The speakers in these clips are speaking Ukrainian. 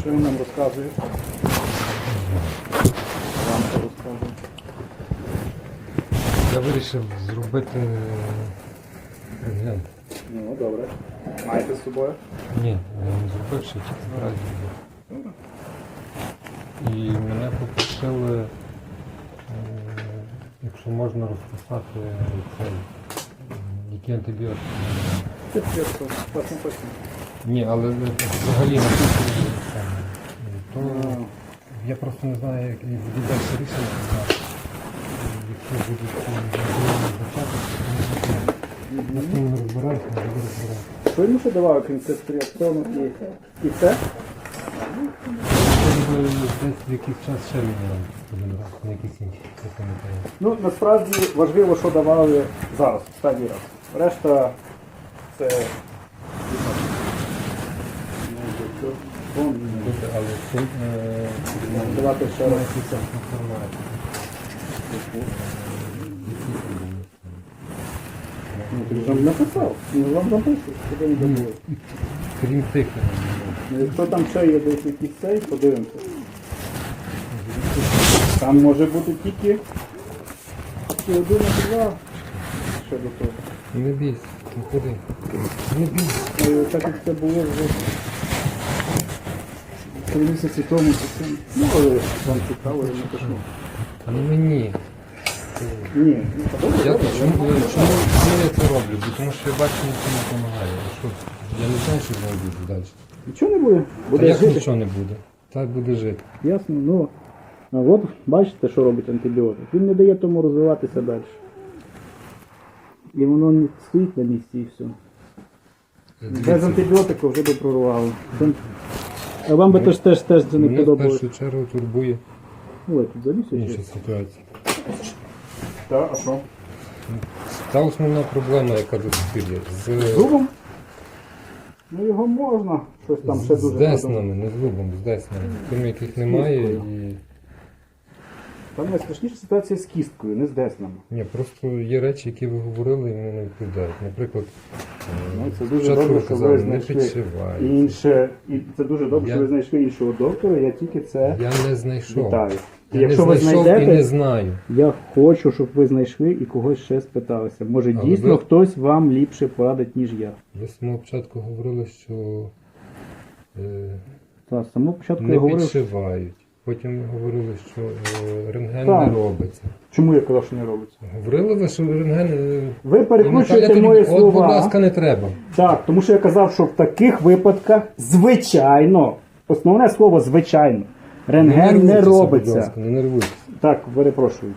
Що він нам розказує? Вам розказує? Я вирішив зробити рентген. Ну, добре. Маєте з собою? Ні, я не зробив ще тільки збираюсь зробити. І мене попросили, е, якщо можна розписати цей, які антибіотики. Ні, але взагалі саме. То я просто не знаю, як і буде далі рішення. Якщо будуть визначати, я з тим не розбираюся, не буду розбиратися. Що йому ще давав, крім цистриаптону і, і це? Десь в якийсь час ще один раз, на якийсь інший, я пам'ятаю. Ну, насправді важливо, що давали зараз, останній раз. Решта це. Давати ще раз. Ну, ти написав. Ну, вам написав, куди не забули. Крім тих, Ну, Якщо там ще є десь якийсь цей, подивимося. Там може бути тільки один два. Ще до того. Не бійся, не ходи. Не бійся. Е, Так як це було вже три місяці тому, то це. Ну, але вам цікаво, я напишу. А не мені. Ні, ну Я, добре. чому, чому, чому я це роблю? Бо Тому що я бачу, ніхто не допомагає. А Що? Я не знаю, що з ним буде далі. Нічого не буде. Та Буде як жити. нічого не буде? Так буде жити. Ясно, ну. А от бачите, що робить антибіотик. Він не дає тому розвиватися далі. І воно не стоїть на місці і все. Без антибіотику вже би прорвало. А вам би теж теж теж це не Мене в подобалось. першу чергу турбує Ой, тут залізь інша ще. ситуація. Так, а що? Та основна проблема, яка до сих пір є. З, Зубом? Ну його можна. Щось там ще з, дуже. з деснами, не з зубом, з деснами. Тим, яких немає і. Там найстрашніша ситуація з кісткою, не з деснами. Ні, просто є речі, які ви говорили, і вони не відповідають. Наприклад, е, Ну, це дуже добре, що ви казали, не знайшли інше. І це дуже добре, Я- що ви знайшли іншого доктора, я тільки це Я не знайшов. вітаю. І Я якщо не ви знайшов знайдете, і не знаю. Я хочу, щоб ви знайшли і когось ще спиталися. Може, Але дійсно ви- хтось вам ліпше порадить, ніж я. Ви з самого початку говорили, що е, Так, з самого початку я не говорив, підшивають. Потім ви говорили, що е, рентген Так. не робиться. чому я казав, що не робиться. Говорили ви, що рентген. е, Ви Наталя перекручуєте мої От, будь ласка, не треба. Так, тому що я казав, що в таких випадках звичайно, основне слово звичайно, рентген не, нервуйтеся, Будь ласка, не нервуйтеся. Так, перепрошую.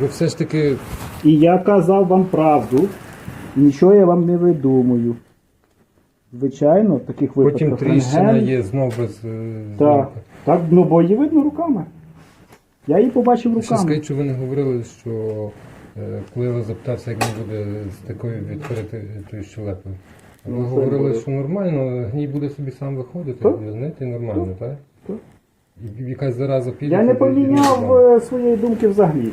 Ви все ж таки І я казав вам правду, нічого я вам не видумую. Звичайно, в таких випадках потім тріщина рентген- є знов без е, Так, знімка. так, ну бо її видно руками. Я її побачив Ще руками. скажіть, що ви не говорили, що е, коли я вас запитався, як мені буде з такою відкритою щелепою. Ви Ну, це говорили, буде. що нормально, гній буде собі сам виходити, Так. знаєте, нормально, так? Так. І якась зараза піде. Я не туди, і поміняв е, своєї думки взагалі.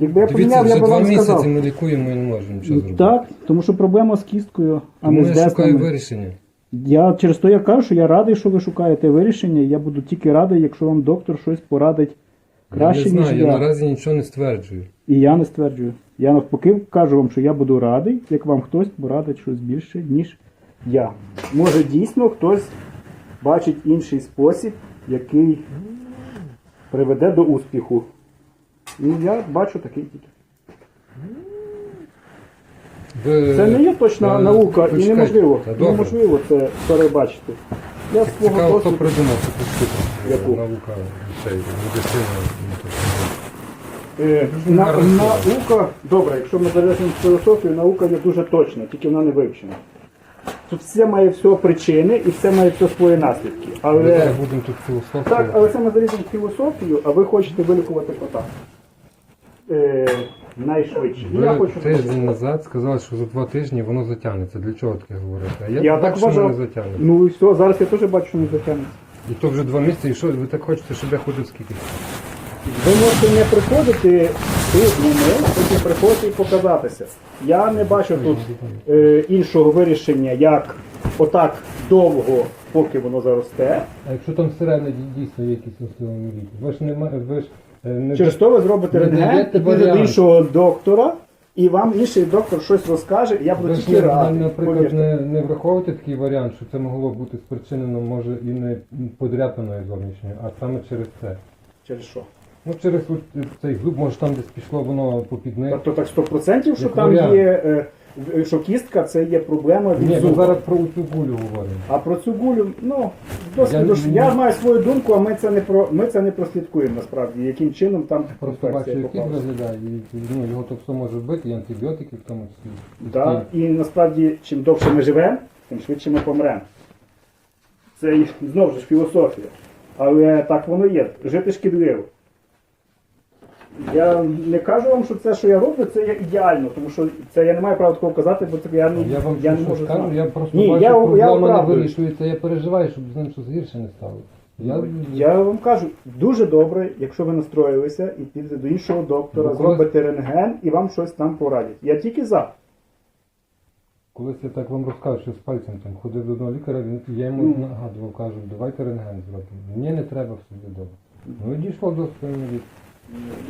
Якби я поміняв, я вже би два вам місяці сказав. ми лікуємо і не можемо нічого Ну, зробити. Так, тому що проблема з кісткою, а Тому не з я шукаю деснами. вирішення. Я через то я кажу, що я радий, що ви шукаєте вирішення. Я буду тільки радий, якщо вам доктор щось порадить краще, я не знаю, ніж я я. наразі нічого не стверджую. І я не стверджую. Я навпаки кажу вам, що я буду радий, як вам хтось порадить щось більше, ніж я. Може дійсно хтось бачить інший спосіб, який приведе до успіху. І я бачу такий тільки. Ви... Це не є точна Е, наука і неможливо. Та добре. Неможливо це перебачити. Я з свого Цікаво, хто досвіду. придумав таку штуку. Яку? Наука, цей, медицина. ну, то, Е, на, наука, добре, якщо ми залежимо в філософію, наука є дуже точна, тільки вона не вивчена. Тут все має все причини і все має все свої наслідки. Ми Але зараз будемо тут філософію. так, але це ми заліземо в філософію, а ви хочете вилікувати кота. Е, найшвидше. І я хочу тиждень назад сказали, що за два тижні воно затягнеться. Для чого таке говорити? А я, Я бачу, так що воно не затягнеться. Ну і все, зараз я теж бачу, що не затягнеться. І то вже два місяці, і що ви так хочете, щоб я ходив скільки? Ви можете не приходити тижнями, потім приходити і показатися. Я не бачу тут е, іншого вирішення, як отак довго, поки воно заросте. А якщо там всередині дійсно є якісь ліки? Ви ж не ви ж не Через то ви зробите Ви рентген, даєте підете до варіант. іншого доктора, і вам інший доктор щось розкаже, і я буду ви ж тільки радий. наприклад, повірте. не, не враховуєте такий варіант, що це могло бути спричинено, може, і не подряпаною зовнішньою, а саме через це. Через що? Ну, через от цей зуб, може там десь пішло воно попід них. Тобто так 100%, що Як там варіант. є, е, що кістка це є проблема від Ні, ми зуба. зараз про цю гулю говоримо. А про цю гулю, ну, досить, Я я, не- я маю свою думку, а ми це не про ми це не прослідкуємо насправді, яким чином там Просто бачу, як попала. виглядає, і ну, його то все може вбити, і антибіотики в тому числі. Да, і насправді, чим довше ми живемо, тим швидше ми помремо. Це і знову ж філософія. Але так воно є. Жити шкідливо. Я не кажу вам, що це, що я роблю, це є ідеально, тому що це я не маю права такого казати, бо це я не, Я вам я не щось можу скажу, знати. я просто Ні, бачу, я- я проблема не вирішується, я переживаю, щоб з ним щось гірше не стало. Я, Я вам кажу, дуже добре, якщо ви настроїлися і підете до іншого доктора, Ну, коли- зробите рентген і вам щось там порадять. Я тільки за. Колись я так вам розказав, що з пальцем там ходив до одного лікаря, він, я йому Ну. нагадував, кажу, давайте рентген зробимо. Мені не треба все добре. Ну і дійшло до спинної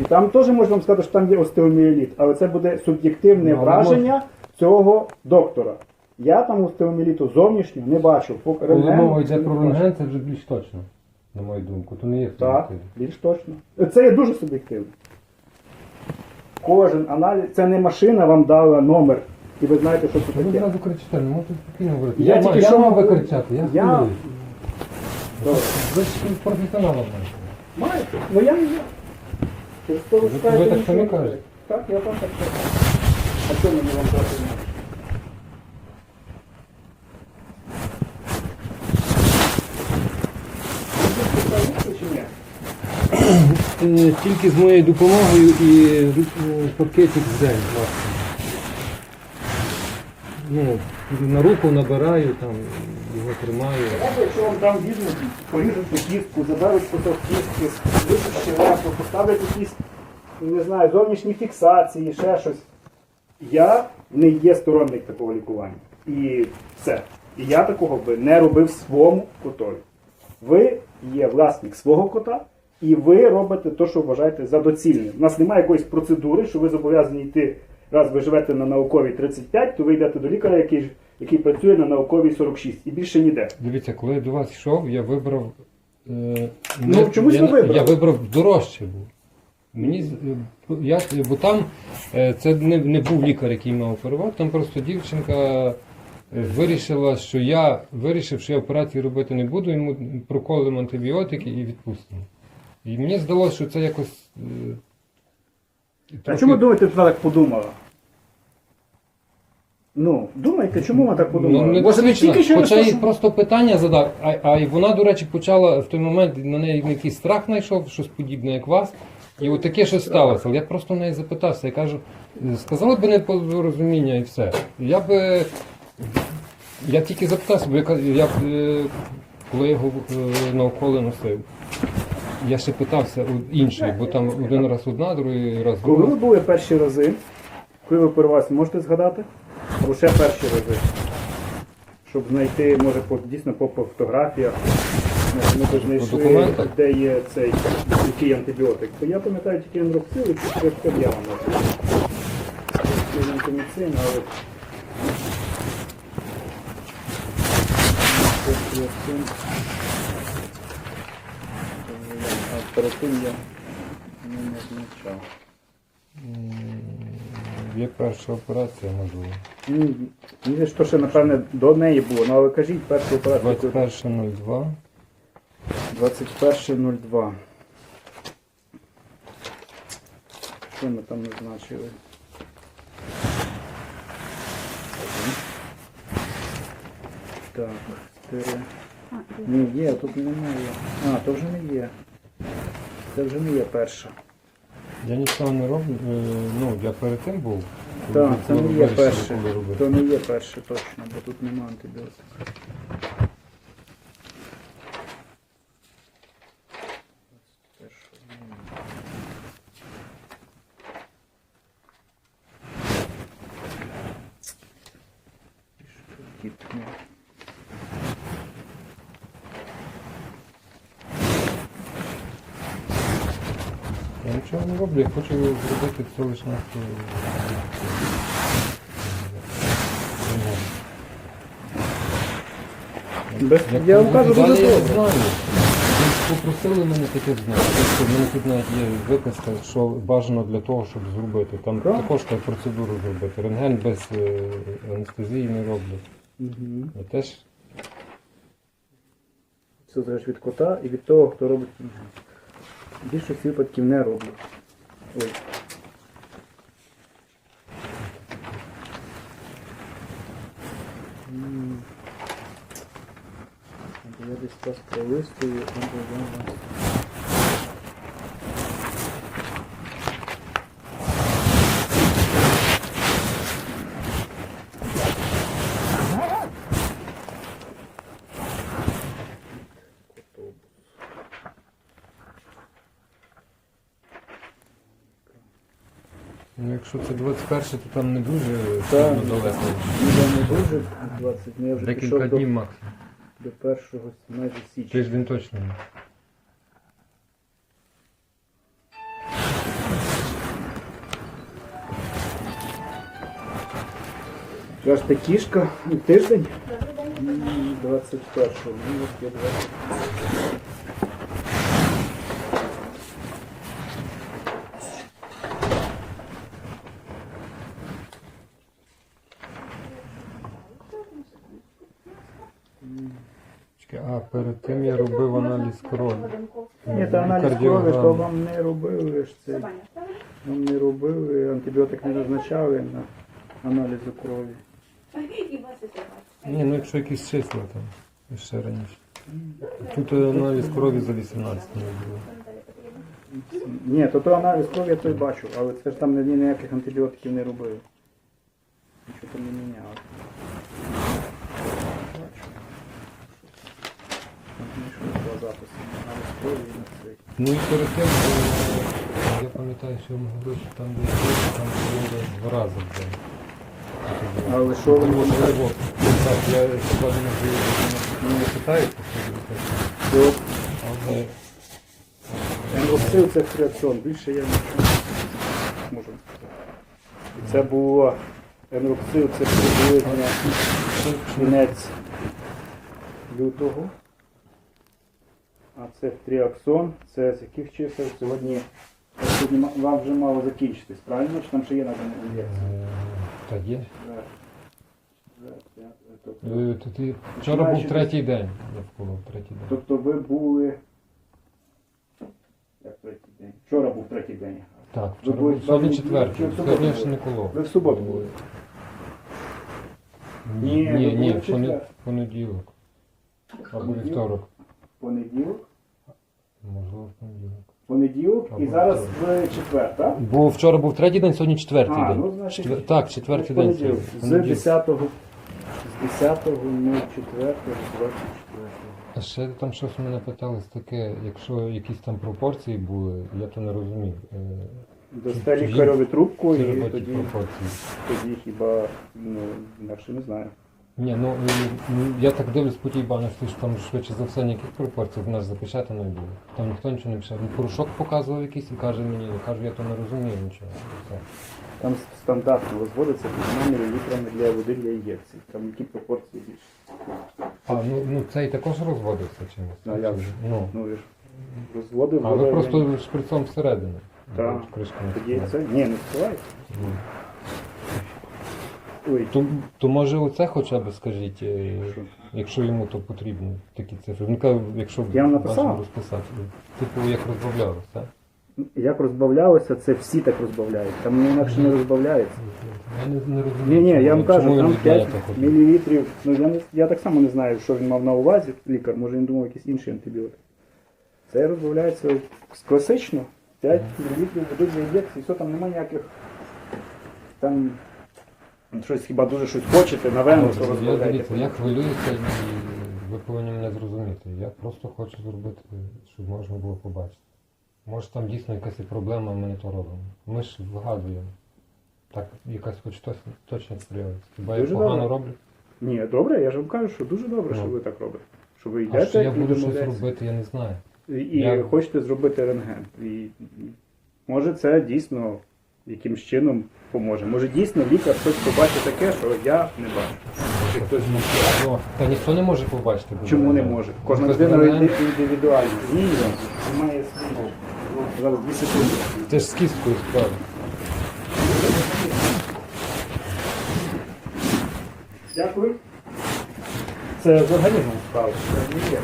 І там теж можна вам сказати, що там є остеоміеліт, але це буде суб'єктивне Ну, враження цього доктора. Я там остеоміеліту зовнішнього не бачу. По Коли рентгену мова йде не про бачу. рентген, це вже більш точно, на мою думку. То не є Так, суб'єктивно. більш точно. Це є дуже суб'єктивно. Кожен аналіз, це не машина вам дала номер, і ви знаєте, що це Ви таке. одразу кричите, не можете спокійно говорити. Я тільки що мав би можу- кричати, я, Я- хвилююсь. Добре. Ви ж професіоналом маєте. Маєте? Ну я не знаю. То ви Ви- так самі кажете? Так, я вам так кажу. А що мені вам ні? Е, Тільки з моєю допомогою і е, пакетик день, власне. Ну, на руку набираю, там, його тримаю. Якщо вам там візьмуть, поріжуть ту кістку, заберуть кусок кістки, висушать щелепу, поставлять якісь, не знаю, зовнішні фіксації, ще щось. Я не є сторонник такого лікування. І все. І я такого би не робив своєму котові. Ви є власник свого кота, і ви робите те, що вважаєте за доцільне. У нас немає якоїсь процедури, що ви зобов'язані йти, раз ви живете на науковій 35, то ви йдете до лікаря, який, який працює на науковій 46. І більше ніде. Дивіться, коли я до вас йшов, я вибрав. Е, Ну, чомусь я, ви вибрали. Я вибрав дорожче був. Мені я, бо там е, це не, не був лікар, який мав оперувати, там просто дівчинка е, вирішила, що я вирішив, що я операції робити не буду, йому проколимо антибіотики і відпустимо. І мені здалося, що це якось. е, А чому думаєте, що так подумала? Ну, думайте, чому вона так подумала? Ну, Може, не тільки через Хоча їй просто питання задав, а, а і вона, до речі, почала в той момент на неї якийсь страх знайшов, щось подібне, як вас. І от таке щось сталося. Але я просто в неї запитався, я кажу, сказали б непорозуміння і все. Я би. Я тільки запитався, бо я, я б, е, коли його е, навколо носив. Я ще питався у іншої, бо там один раз одна, другий раз Коли ви були перші рази, коли ви оперувалися, можете згадати? Ще перші рази. Щоб знайти, може, по, дійсно по, по фотографіях. Ми б знайшли, де є цей який антибіотик. То я пам'ятаю тільки енроксил і чотирьох я вам можу. Але... А перед тим я не назначав. Є перша операція, можливо. Ну, Мені ж то ще, напевне, до неї було, ну але кажіть першу операцію. 21.02. 21.02. Що ми там назначили? Так, 4. Ні, є, тут немає. А, то вже не є. Це вже не є перша. Я нічого не роблю. Е, ну, я перед тим був. Так, це не є перше. То не є перше точно, бо тут нема антибіотика. Keep Ну. Я не роблю, я хочу зробити це. Без, я вам кажу, дуже добре. попросили мене таке знати. Тобто мене тут навіть є виписка, що бажано для того, щоб зробити. Там Так. також треба процедуру зробити. Рентген без е, анестезії не роблять. Угу. Я теж Все залежить від кота і від того, хто робить. Більшість випадків не роблять. Ой. Я десь час пролистую. я якщо це 21, то там не дуже Так. сильно далеко. Ну, я не дуже 20, ну я вже Декілька пішов до, днів максимум. до першого майже січня. Тиждень точно. ні. Кажете, кішка тиждень? 21-го. Ну, от я 20. Чекай, А перед тим я робив аналіз крові. Ні, та аналіз крові, то вам не робили ж це. Вам не робили, антибіотик не назначали на аналізу крові. Ні, ну якщо якісь числа там ще раніше. Тут е, аналіз крові за 18 не було. Ні, то то аналіз крові я той бачу, але це ж там ніяких антибіотиків не робили. Нічого там не міняло. Бачу. І на цей. Ну і перед тим, е, я пам'ятаю, що я вам говорив, що там я там було два рази в день. Але що ви можете? Так, я складно не не питаю, Що але Енроксил це фреаксон, більше я не можу. І це було енроксил, це приблизно кінець лютого. А це тріаксон, це з яких чисел сьогодні, сьогодні вам вже мало закінчитись, правильно? Чи там ще є на ін'єкції? е, та є. Е, то ти- Вчора був третій день. Я вколов третій день. Тобто ви були. Як третій день? Вчора був третій день. Так, Ви вчора були був сьогодні в четвертий. в суботу Сьогодні були? ще не колов. Ви в суботу були? Ні, Ні, ви ні, були в в поне- четвер. понеділок. Або вівторок. Понеділок. Можливо, в понеділок. Понеділок і зараз в четвер, так? Бо вчора був третій день, сьогодні четвертий А, день. ну, значить, Четвер- Так, четвертий день. понеділок. сьогодні. З Понеділок. 10 з 10 на 4 24. А ще там щось мене питались таке, якщо якісь там пропорції були, я то не розумів. Е, Чи- лікареві трубку і тоді, пропорції. тоді хіба ну, інакше не знаю. Ні, ну ну, я так дивлюсь по тій баночці, що там швидше за все ніяких пропорцій в нас запечатано не було. Там ніхто нічого не писав. Ну, порошок показував якийсь і каже мені, я кажу, я то не розумію нічого. Все. Там стандартно розводиться 2 мл для води для ін'єкцій. Там які пропорції більше. А, ну, ну цей також розводився чимось. Ну, як же? Ну. Ну, ви ж розводив. А ви вода- просто шприцом всередину. Так. Кришку не Тоді це? Ні, не впливає. Ну. Ой, То, то може оце хоча б скажіть, е, Що? якщо йому то потрібно, такі цифри. Ну, кажу, якщо Я вам написав. бажано розписати. Типу, як розбавлялося, так? як розбавлялося, це всі так розбавляють. Там інакше не розбавляється. Я не, не розумію. Ні, ні, я вам кажу, він там від мене 5 так от- мл. Ну я не я так само не знаю, що він мав на увазі, лікар, може він думав якийсь інший антибіотик. Це розбавляється класично. 5 мл води для ін'єкції, все там немає ніяких. Там щось хіба дуже щось хочете, на вену, то Я розбавляєте. дивіться, я хвилююся і ви повинні мене зрозуміти. Я просто хочу зробити, щоб можна було побачити. Може там дійсно якась проблема, ми не то робимо. Ми ж вигадуємо. Так, якась хоч точно, точно проявиться. Хіба я Дуже погано добре. роблю? Ні, добре, я ж вам кажу, що дуже добре, Ну. що ви так робите. Що ви А йдете що я і буду щось домовляєтесь. робити, я не знаю. І, і Я- хочете зробити рентген. І, і може це дійсно якимсь чином поможе. Може дійсно лікар щось побачить таке, що я не бачу. Чи хтось не бачить. Ну, Та ніхто не може побачити. Чому не може? Кожна людина рентгену. індивідуальна. Ні, має свій. Зараз дві секунди. Це ж з кісткою справа. Дякую. Це з організмом справа. Це не є.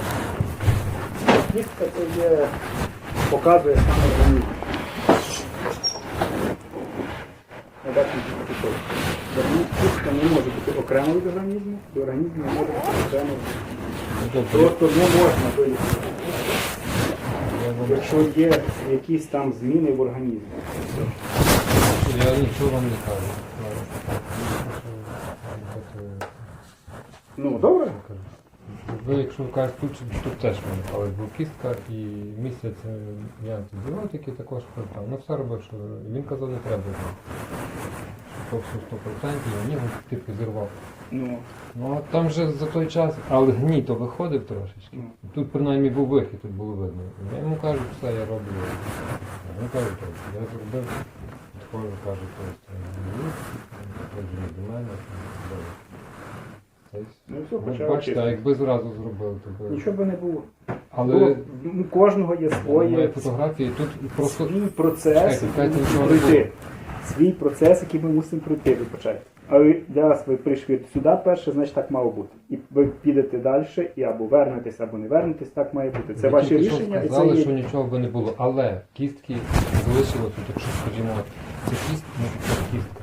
Кістка це є, показує сам організм. Ну, бачите, тільки то. Організм- Кістка не може бути окремо від організму, і організм не може бути окремо. Просто не можна вам- якщо є якісь там зміни в організмі. Я нічого вам не кажу. Ну, добре. Ви, якщо ви кажете, тут, тут теж в мене палець був кістка і місяць е, я антибіотики також прибрав. Ну все робив, що він казав, не треба. Що 100%, і мені типу зірвав. Ну, Ну а там вже за той час, але гній то виходив трошечки. Ну. Тут принаймні був вихід, тут було видно. Я йому кажу, все, я роблю. Він каже, я зробив, підходжу, кажу, то підходжу до мене. ну все, Ну, почав бачите, а чистити. якби зразу зробили, то би. Нічого би не було. Але Було- у кожного є своє фотографії, тут просто свій процес, Чекайте, чекайте, нічого не пройти. Свій процес, який ми мусимо пройти, вибачайте. Але для вас ви прийшли сюди перше, значить так мало бути. І ви підете далі, і або вернетесь, або не вернетесь, так має бути. Це ви ваші тільки що рішення, і це сказали, є. що нічого би не було. Але кістки залишилось, от якщо скажімо, це кістка, ну це кістка.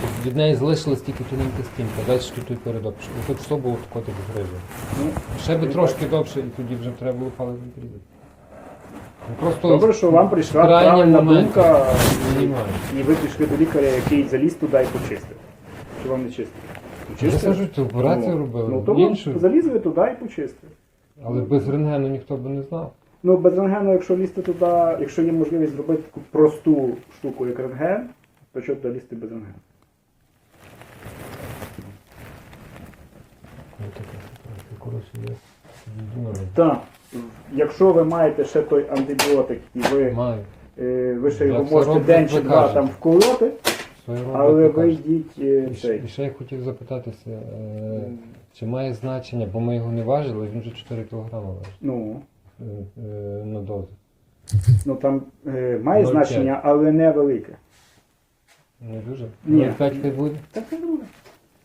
Тобто Від неї залишилась тільки тоненька стінка, далі тут той передок. Тут все було тако так грижа. Ну, Ще би трошки довше, і тоді вже треба було палець відрізати. Просто Добре, що вам прийшла крайній правильна момент думка, знімаю. і ви пішли до лікаря, який заліз туди і почистив. Чи вам не чистив? Я Почистив? кажу, це операцію Ну, робили, Ну, то іншу, заліз ви туди і почистив. але без рентгену ніхто би не знав. Ну, без рентгену, якщо лізти туди, якщо є можливість зробити таку просту штуку, як рентген, то що туди лізти без рентгену? Ну, таке ситуація. Коротше, я думаю, Так. Якщо ви маєте ще той антибіотик і ви, маю. е, ви ще його це можете день чи ви два кажете. там вколоти, Свою роботу але ви йдіть е, І ще, цей. і ще я хотів запитатися, е, чи має значення, бо ми його не важили, він вже 4 кг важить Ну, е, е, на дозу. ну там е, має 0,5. значення, але не велике. Не дуже? Ні. 5 хай буде? Так не буде.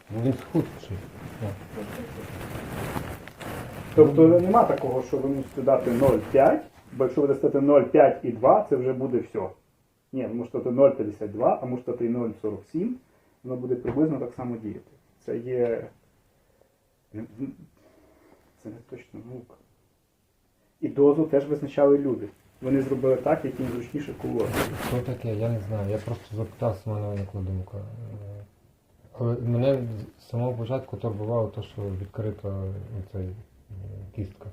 Бо він схудший. Тобто нема такого, що ви мусите дати 0,5, бо якщо ви дасте 0,5 і 2, це вже буде все. Ні, ви можете дати 0,52, а можете дати 0,47, воно буде приблизно так само діяти. Це є. Це не точно наука. І дозу теж визначали люди. Вони зробили так, як їм зручніше колоти. Що таке, я не знаю. Я просто запитався, в мене виникла думка. Е, Але мене з самого початку турбувало те, що відкрита цей кістка.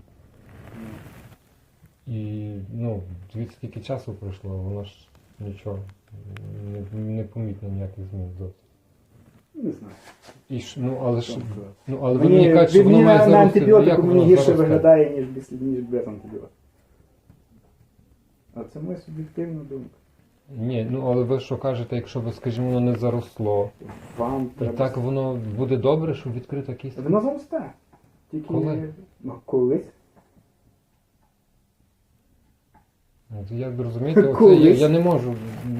І ну, звідси скільки часу пройшло, воно ж нічого, не, не помітно ніяких змін зовсім. Не знаю. І ж, ну, але ж, ну, але ви Мені, мені кажете, що воно має на, зарости. Ну, антибіотику мені гірше виглядає, ніж без, ніж без антибіотику. А це моя суб'єктивна думка. Ні, ну але ви що кажете, якщо ви, скажімо, воно не заросло, Вам і треба так воно буде добре, щоб відкрита кістка? Воно заросте. Тільки Коли? Ну, колись. Ну, Як ви розумієте, оце Колись. я, я не можу.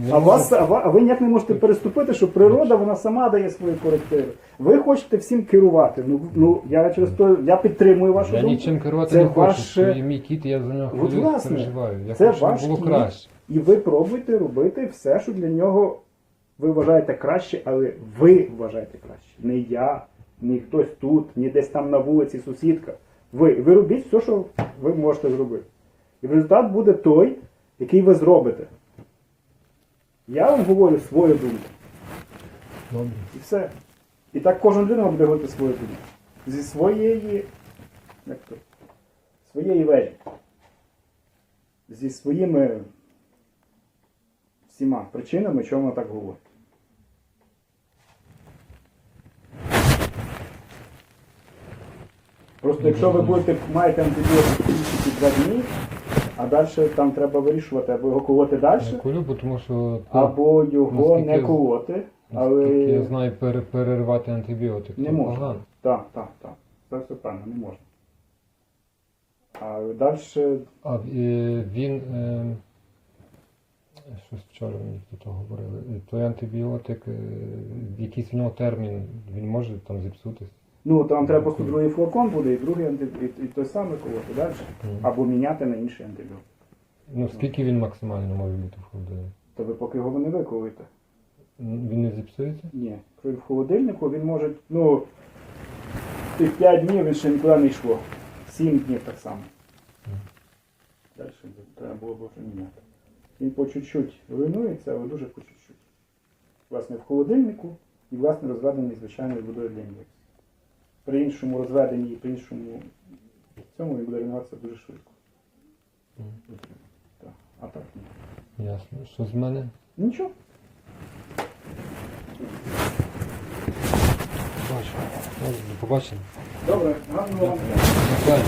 не А, вас, а, ва- а ви ніяк не можете переступити, що природа вона сама дає свої корективи. Ви хочете всім керувати. Ну, ну я через то я підтримую вашу Я думку. нічим керувати Це не хочу. ваше- мій кіт, я за нього От, власне, переживаю. Я це хочу, щоб ваш було кіт. краще. І ви пробуйте робити все, що для нього ви вважаєте краще, але ви вважаєте краще. Не я, не хтось тут, ні десь там на вулиці сусідка. Ви. Ви робіть все, що ви можете зробити. І результат буде той, який ви зробите. Я вам говорю свою думку. Добре. І все. І так кожен людина буде говорити свою думку. Зі своєї. Як то? Своєї вежі. Зі своїми всіма причинами, чому вона так говорить. Просто якщо ви будете маєте антибіотик тільки два дні, а далі там треба вирішувати, або його колоти далі, курю, бо тому що або його наскільки не я- колоти. наскільки я знаю, пере- переривати антибіотик. не це можна. погано. Так, так, так. Це все правильно, не можна. А далі А е, він. Е, щось вчора мені тут говорили. Е, Той антибіотик, е, якийсь в нього термін, він може там зіпсутись. Ну, там треба просто другий флакон буде, і другий анти- і, той самий колоти далі. Або міняти на інший антибіотик. Ну, скільки він максимально може бути в холодильнику? То ви поки його не виколуєте. М, Він не зіпсується? Ні. При в холодильнику він може, ну, тих 5 днів він ще нікуди не йшло. 7 днів так само. Далі треба було б вже міняти. Він по чуть-чуть руйнується, але дуже по чуть-чуть. Власне, в холодильнику і власне розведений звичайною водою для ін'єкції. При іншому розведенні і при іншому цьому він буде руйнуватися дуже швидко. Так. А так ні. Ясно. Що з мене? Нічого. Побачимо. Побачимо. Добре, гарного вам дня. Дякую.